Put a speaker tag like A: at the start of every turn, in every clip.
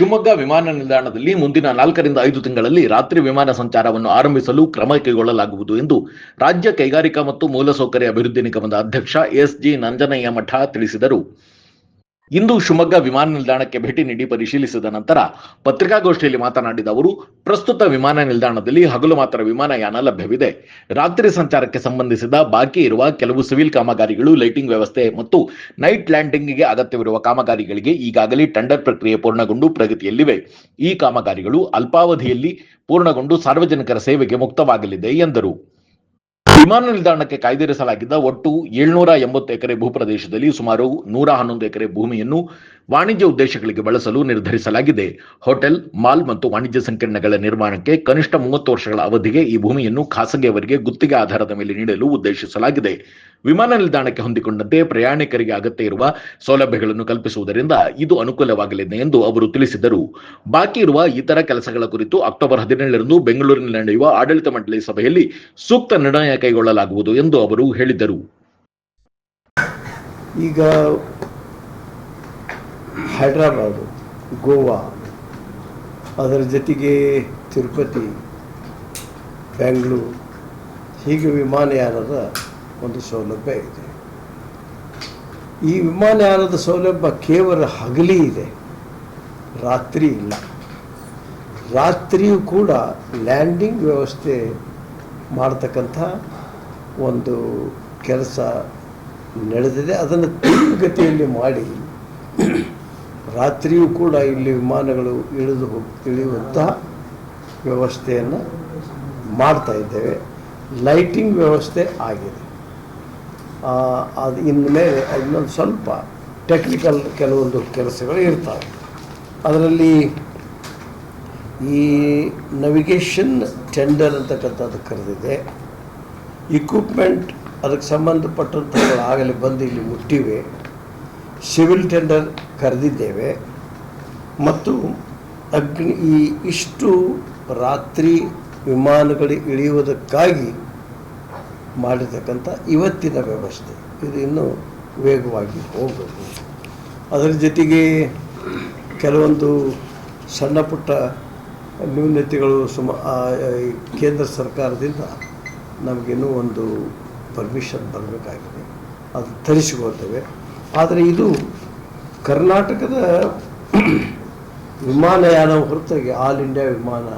A: ಶಿವಮೊಗ್ಗ ವಿಮಾನ ನಿಲ್ದಾಣದಲ್ಲಿ ಮುಂದಿನ ನಾಲ್ಕರಿಂದ ಐದು ತಿಂಗಳಲ್ಲಿ ರಾತ್ರಿ ವಿಮಾನ ಸಂಚಾರವನ್ನು ಆರಂಭಿಸಲು ಕ್ರಮ ಕೈಗೊಳ್ಳಲಾಗುವುದು ಎಂದು ರಾಜ್ಯ ಕೈಗಾರಿಕಾ ಮತ್ತು ಮೂಲಸೌಕರ್ಯ ಅಭಿವೃದ್ಧಿ ನಿಗಮದ ಅಧ್ಯಕ್ಷ ಎಸ್ಜಿ ನಂಜನಯ್ಯ ಮಠ ತಿಳಿಸಿದರು. ಇಂದು ಶಿವಮೊಗ್ಗ ವಿಮಾನ ನಿಲ್ದಾಣಕ್ಕೆ ಭೇಟಿ ನೀಡಿ ಪರಿಶೀಲಿಸಿದ ನಂತರ ಪತ್ರಿಕಾಗೋಷ್ಠಿಯಲ್ಲಿ ಮಾತನಾಡಿದ ಅವರು, ಪ್ರಸ್ತುತ ವಿಮಾನ ನಿಲ್ದಾಣದಲ್ಲಿ ಹಗಲು ಮಾತ್ರ ವಿಮಾನಯಾನ ಲಭ್ಯವಿದೆ. ರಾತ್ರಿ ಸಂಚಾರಕ್ಕೆ ಸಂಬಂಧಿಸಿದ ಬಾಕಿ ಇರುವ ಕೆಲವು ಸಿವಿಲ್ ಕಾಮಗಾರಿಗಳು, ಲೈಟಿಂಗ್ ವ್ಯವಸ್ಥೆ ಮತ್ತು ನೈಟ್ ಲ್ಯಾಂಡಿಂಗ್ಗೆ ಅಗತ್ಯವಿರುವ ಕಾಮಗಾರಿಗಳಿಗೆ ಈಗಾಗಲೇ ಟೆಂಡರ್ ಪ್ರಕ್ರಿಯೆ ಪೂರ್ಣಗೊಂಡು ಪ್ರಗತಿಯಲ್ಲಿವೆ. ಈ ಕಾಮಗಾರಿಗಳು ಅಲ್ಪಾವಧಿಯಲ್ಲಿ ಪೂರ್ಣಗೊಂಡು ಸಾರ್ವಜನಿಕರ ಸೇವೆಗೆ ಮುಕ್ತವಾಗಲಿದೆ ಎಂದರು. ವಿಮಾನ ನಿಲ್ದಾಣಕ್ಕೆ ಕಾಯ್ದಿರಿಸಲಾಗಿದ್ದ ಒಟ್ಟು ಏಳ್ನೂರ ಎಂಬತ್ತು ಎಕರೆ ಭೂಪ್ರದೇಶದಲ್ಲಿ ಸುಮಾರು ನೂರ ಹನ್ನೊಂದು ಎಕರೆ ಭೂಮಿಯನ್ನು ವಾಣಿಜ್ಯ ಉದ್ದೇಶಗಳಿಗೆ ಬಳಸಲು ನಿರ್ಧರಿಸಲಾಗಿದೆ. ಹೋಟೆಲ್, ಮಾಲ್ ಮತ್ತು ವಾಣಿಜ್ಯ ಸಂಕೀರ್ಣಗಳ ನಿರ್ಮಾಣಕ್ಕೆ ಕನಿಷ್ಠ ಮೂವತ್ತು ವರ್ಷಗಳ ಅವಧಿಗೆ ಈ ಭೂಮಿಯನ್ನು ಖಾಸಗಿಯವರಿಗೆ ಗುತ್ತಿಗೆ ಆಧಾರದ ಮೇಲೆ ನೀಡಲು ಉದ್ದೇಶಿಸಲಾಗಿದೆ. ವಿಮಾನ ನಿಲ್ದಾಣಕ್ಕೆ ಹೊಂದಿಕೊಂಡಂತೆ ಪ್ರಯಾಣಿಕರಿಗೆ ಅಗತ್ಯ ಇರುವ ಸೌಲಭ್ಯಗಳನ್ನು ಕಲ್ಪಿಸುವುದರಿಂದ ಇದು ಅನುಕೂಲವಾಗಲಿದೆ ಎಂದು ಅವರು ತಿಳಿಸಿದರು. ಬಾಕಿ ಇರುವ ಇತರ ಕೆಲಸಗಳ ಕುರಿತು ಅಕ್ಟೋಬರ್ ಹದಿನೇಳರಂದು ಬೆಂಗಳೂರಿನಲ್ಲಿ ನಡೆಯುವ ಆಡಳಿತ ಮಂಡಳಿ ಸಭೆಯಲ್ಲಿ ಸೂಕ್ತ ನಿರ್ಣಯ ಕೈಗೊಳ್ಳಲಾಗುವುದು ಎಂದು ಅವರು ಹೇಳಿದರು.
B: ಈಗ ಹೈದ್ರಾಬಾದು, ಗೋವಾ, ಅದರ ಜೊತೆಗೆ ತಿರುಪತಿ ಬೆಂಗಳೂರು ಹೀಗೆ ವಿಮಾನಯಾನದ ಒಂದು ಸೌಲಭ್ಯ ಇದೆ. ಈ ವಿಮಾನಯಾನದ ಸೌಲಭ್ಯ ಕೇವಲ ಹಗಲಿ ಇದೆ, ರಾತ್ರಿ ಇಲ್ಲ. ರಾತ್ರಿಯೂ ಕೂಡ ಲ್ಯಾಂಡಿಂಗ್ ವ್ಯವಸ್ಥೆ ಮಾಡ್ತಕ್ಕಂಥ ಒಂದು ಕೆಲಸ ನಡೆದಿದೆ. ಅದನ್ನು ತೀವ್ರಗತಿಯಲ್ಲಿ ಮಾಡಿ ರಾತ್ರಿಯೂ ಕೂಡ ಇಲ್ಲಿ ವಿಮಾನಗಳು ಇಳಿದು ಹೋಗಿ, ಇಳಿಯುವಂತಹ ವ್ಯವಸ್ಥೆಯನ್ನು ಮಾಡ್ತಾ ಇದ್ದೇವೆ. ಲೈಟಿಂಗ್ ವ್ಯವಸ್ಥೆ ಆಗಿದೆ. ಅದು ಇನ್ನು ಮೇಲೆ ಇನ್ನೊಂದು ಸ್ವಲ್ಪ ಟೆಕ್ನಿಕಲ್ ಕೆಲವೊಂದು ಕೆಲಸಗಳು ಇರ್ತವೆ. ಅದರಲ್ಲಿ ಈ ನವಿಗೇಷನ್ ಟೆಂಡರ್ ಅಂತಕ್ಕಂಥದ್ದು ಕರೆದಿದೆ. ಇಕ್ವಿಪ್ಮೆಂಟ್ ಅದಕ್ಕೆ ಸಂಬಂಧಪಟ್ಟಂಥವುಗಳು ಆಗಲೇ ಬಂದು ಇಲ್ಲಿ ಮುಟ್ಟಿವೆ. Civil tender ಕರೆದಿದ್ದೇವೆ. ಮತ್ತು ಅಗ್ನಿ ಈ ಇಷ್ಟು ರಾತ್ರಿ ವಿಮಾನಗಳು ಇಳಿಯುವುದಕ್ಕಾಗಿ ಮಾಡಿರ್ತಕ್ಕಂಥ ಇವತ್ತಿನ ವ್ಯವಸ್ಥೆ. ಇದು ಇನ್ನೂ ವೇಗವಾಗಿ ಹೋಗಬೇಕು. ಅದರ ಜೊತೆಗೆ ಕೆಲವೊಂದು ಸಣ್ಣ ಪುಟ್ಟ ನ್ಯೂನತೆಗಳು ಸುಮ ಕೇಂದ್ರ ಸರ್ಕಾರದಿಂದ ನಮಗಿನ್ನೂ ಒಂದು ಪರ್ಮಿಷನ್ ಬರಬೇಕಾಗಿದೆ. ಅದು ತರಿಸಿಕೊಳ್ತೇವೆ ಆದರೆ ಇದು ಕರ್ನಾಟಕದ ವಿಮಾನಯಾನ ಹೊರತಾಗಿ ಆಲ್ ಇಂಡಿಯಾ ವಿಮಾನ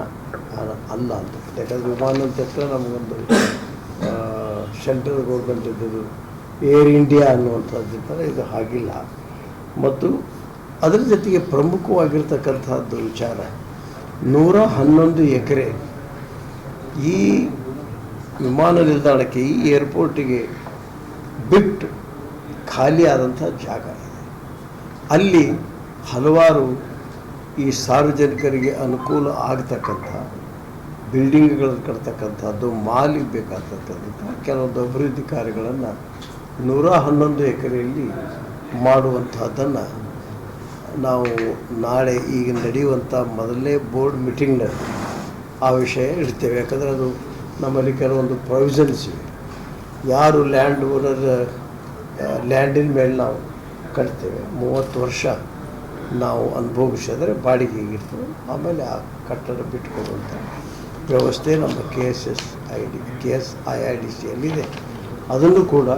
B: ಅಲ್ಲ ಅಂತ. ಯಾಕಂದರೆ ವಿಮಾನ ಅಂತ ನಮಗೊಂದು ಸೆಂಟ್ರಲ್ ಗೌರ್ಮೆಂಟ್ ಇದ್ದದ್ದು, ಏರ್ ಇಂಡಿಯಾ ಅನ್ನುವಂಥದ್ದಿದ್ದರೆ ಇದು ಹಾಗಿಲ್ಲ. ಮತ್ತು ಅದರ ಜೊತೆಗೆ ಪ್ರಮುಖವಾಗಿರ್ತಕ್ಕಂಥದ್ದು ವಿಚಾರ, ನೂರ ಹನ್ನೊಂದು ಎಕರೆ ಈ ವಿಮಾನ ನಿಲ್ದಾಣಕ್ಕೆ ಈ ಏರ್ಪೋರ್ಟಿಗೆ ಬಿಟ್ಟು ಖಾಲಿ ಆದಂಥ ಜಾಗ. ಇದೆ ಅಲ್ಲಿ ಹಲವಾರು ಈ ಸಾರ್ವಜನಿಕರಿಗೆ ಅನುಕೂಲ ಆಗ್ತಕ್ಕಂಥ, ಬಿಲ್ಡಿಂಗ್ಗಳನ್ನು ಕಟ್ತಕ್ಕಂಥದ್ದು, ಮಾಲಿಗೆ ಬೇಕಾಗ್ತಕ್ಕಂಥ ಕೆಲವೊಂದು ಅಭಿವೃದ್ಧಿ ಕಾರ್ಯಗಳನ್ನು ನೂರ ಹನ್ನೊಂದು ಎಕರೆಯಲ್ಲಿ ಮಾಡುವಂಥದ್ದನ್ನು ನಾವು ನಾಳೆ ಈಗ ನಡೆಯುವಂಥ ಮೊದಲನೇ ಬೋರ್ಡ್ ಮೀಟಿಂಗ್ನಲ್ಲಿ ಆ ವಿಷಯ ಇಡ್ತೇವೆ. ಯಾಕಂದರೆ ಅದು ನಮ್ಮಲ್ಲಿ ಕೆಲವೊಂದು ಪ್ರೊವಿಷನ್ಸ್ ಇವೆ. ಯಾರು ಲ್ಯಾಂಡ್ ಓನರ್ ಲ್ಯಾಂಡಿನ ಮೇಲೆ ನಾವು ಕಟ್ತೇವೆ. ಮೂವತ್ತು ವರ್ಷ ನಾವು ಅನುಭವಿಸಿದ್ರೆ ಬಾಡಿಗೆಗೆ ಇರ್ತದೆ ಆಮೇಲೆ ಆ ಕಟ್ಟಡ ಬಿಟ್ಕೊಡುವಂಥ ವ್ಯವಸ್ಥೆ ನಮ್ಮ K S S I D K S I I D ಸಿಯಲ್ಲಿದೆ ಅದನ್ನು ಕೂಡ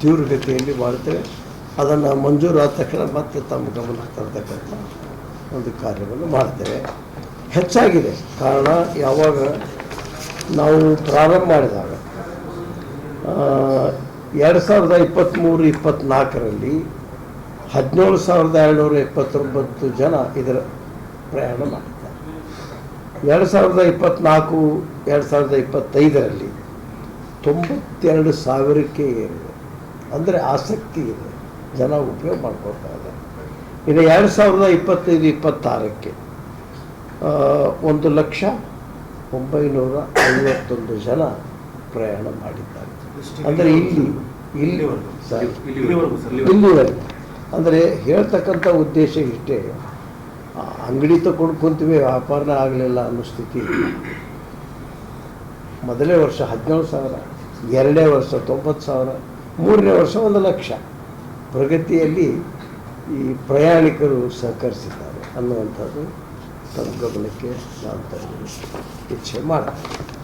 B: ತೀವ್ರಗತಿಯಲ್ಲಿ ಮಾಡ್ತೇವೆ ಅದನ್ನು ಮಂಜೂರಾದ ತಕ್ಷಣ ಮತ್ತೆ ತಮ್ಮ ಗಮನಕ್ಕೆ ತರತಕ್ಕಂಥ ಒಂದು ಕಾರ್ಯವನ್ನು ಮಾಡ್ತೇವೆ ಹೆಚ್ಚಾಗಿದೆ. ಕಾರಣ ಯಾವಾಗ ನಾವು ಪ್ರಾರಂಭ ಮಾಡಿದಾಗ ಎರಡು ಸಾವಿರದ ಇಪ್ಪತ್ತ್ಮೂರು ಇಪ್ಪತ್ತ್ನಾಲ್ಕರಲ್ಲಿ ಹದಿನೇಳು ಸಾವಿರದ ಏಳ್ನೂರ ಇಪ್ಪತ್ತೊಂಬತ್ತು ಜನ ಇದರ ಪ್ರಯಾಣ ಮಾಡಿದ್ದಾರೆ ಎರಡು ಸಾವಿರದ ಇಪ್ಪತ್ತ್ನಾಲ್ಕು ಎರಡು ಸಾವಿರದ ಇಪ್ಪತ್ತೈದರಲ್ಲಿ ತೊಂಬತ್ತೆರಡು ಸಾವಿರಕ್ಕೆ ಏರಿದೆ. ಅಂದರೆ ಆಸಕ್ತಿ ಇದೆ. ಜನ ಉಪಯೋಗ ಮಾಡ್ಕೊಳ್ತಾ ಇದ್ದಾರೆ. ಇನ್ನು ಎರಡು ಸಾವಿರದ ಇಪ್ಪತ್ತೈದು, ಇಪ್ಪತ್ತಾರಕ್ಕೆ ಒಂದು ಲಕ್ಷ ಒಂಬೈನೂರ ಐವತ್ತೊಂದು ಜನ ಪ್ರಯಾಣ ಮಾಡಿದ್ದಾರೆ. ಅಂದರೆ ಇಲ್ಲಿ ಇಲ್ಲಿ ಇಲ್ಲಿವರೆಗೂ ಅಂದರೆ ಹೇಳ್ತಕ್ಕಂಥ ಉದ್ದೇಶ ಇಷ್ಟೇ. ಆ, ಅಂಗಡಿ ತಗೊಂಡು ಕುಂತೀವಿ ವ್ಯಾಪಾರನೇ ಆಗಲಿಲ್ಲ ಅನ್ನೋ ಸ್ಥಿತಿ ಮೊದಲೇ ಮೊದಲನೇ ವರ್ಷ ಹದಿನೇಳು ಸಾವಿರ ಎರಡನೇ ವರ್ಷ ತೊಂಬತ್ತು ಸಾವಿರ ಮೂರನೇ ವರ್ಷ ಒಂದು ಲಕ್ಷ. ಪ್ರಗತಿಯಲ್ಲಿ ಈ ಪ್ರಯಾಣಿಕರು ಸಹಕರಿಸಿದ್ದಾರೆ ಅನ್ನುವಂಥದ್ದು ತಮ್ಮ ಗಮನಕ್ಕೆ ನಾನು ತರಲು ಇಚ್ಛೆ ಮಾಡ್ತೀನಿ.